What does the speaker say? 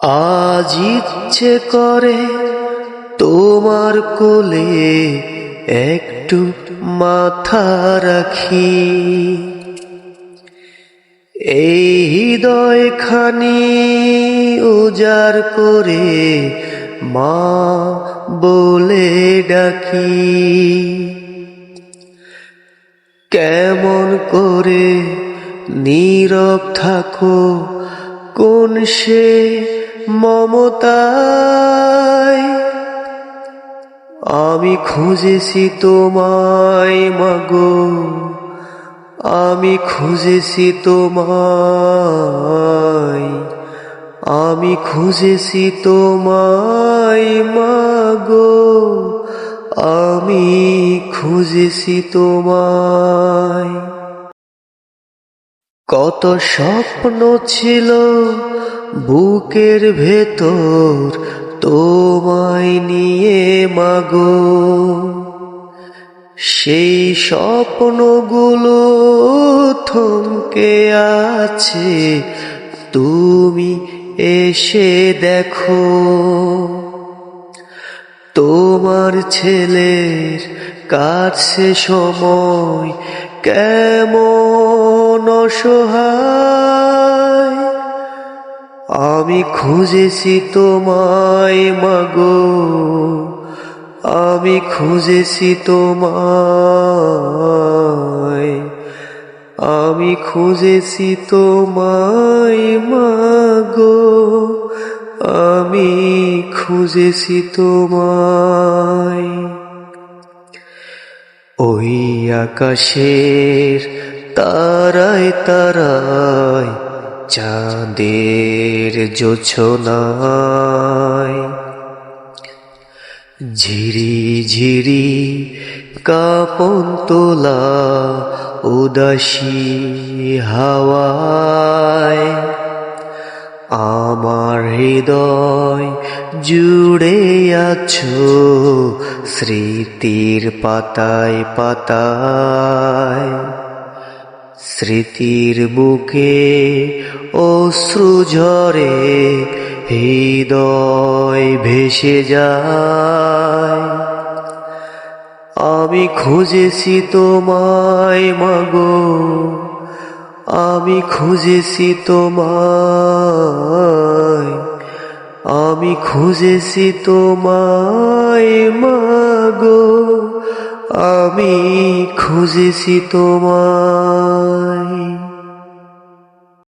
আজ ইচ্ছে করে তোমার কোলে একটু মাথা রাখি। এই হৃদয় খানি উজাড় করে মা বলে ডাকি। কেমন করে নীরব থাকো কোন সে মমতায়? আমি খুঁজেছি তোমায়, মাগো। আমি খুঁজেছি তোমায়। আমি খুঁজেছি তোমায়, মাগো। আমি খুঁজেছি তোমায়। কত স্বপ্ন ছিল বুকের ভেতর তোমায় নিয়ে মাগো। সেই স্বপ্নগুলো থমকে আছে, তুমি এসে দেখো। তোমার ছেলের কাছে সময় কেমন অসহায়? আমি খুঁজেছি তোমায়, মাগো। আমি খুঁজেছি তোমায়। আমি খুঁজেছি তোমায়, মাগো। আমি খুঁজেছি তোমায়। ওই আকাশের তারায় তারায় চাঁদের জোছনায় ঝিরি ঝিরি কাপন তোলা উদাসী হাওয়ায় হৃদয় জুড়ে আছো, স্মৃতির পাতায় পাতায়। স্মৃতির বুকে অশ্রু ঝরে, হৃদয় ভেসে যায়। আমি খুঁজেছি তোমায়, মাগো। আমি খুঁজেছি তোমায় আমি খুঁজেছি তোমায় মাগো আমি খুঁজেছি তোমায়।